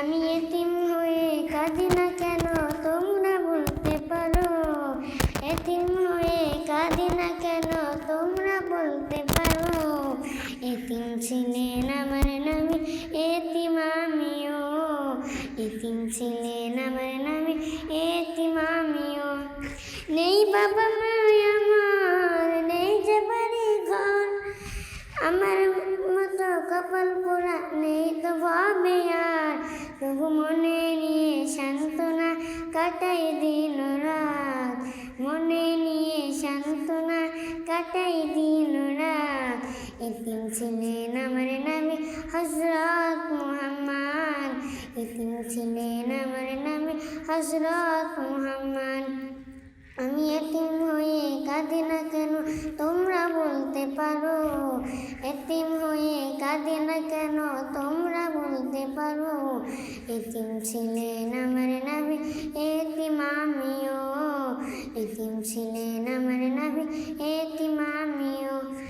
আমি এতিম হয়ে কাঁদি না কেন? তোমরা বলতে পারো। এতিম হয়ে কাঁদি না কেন? তোমরা বলতে পারো। এতিম ছিলেন আমার নামে, এতিম আমিও। এতিম ছিলেন আমার নামে, এতিম আমিও। নেই বাবা মা আমার, নেই যে বাড়ি ঘর। আমার মতো কপাল পোড়া নেই তো ভাবে আর। কাটাই দিন রাত। মনে নিয়ে সান্ত্বনা কাটাই দিন রাত। এতিম ছিলেন আমার নামে হজরত মুহাম্মদ। এতিম ছিলেন আমার নামে হজরত মুহাম্মদ। আমি এতিম হয়ে কাঁদি না কেন? তোমরা বলতে পারো। এতিম হয়ে কাঁদি না কেন? তোমরা বলতে পারো। এতিম ছিলেন আমার আমিও এতিম ছিলেন আমার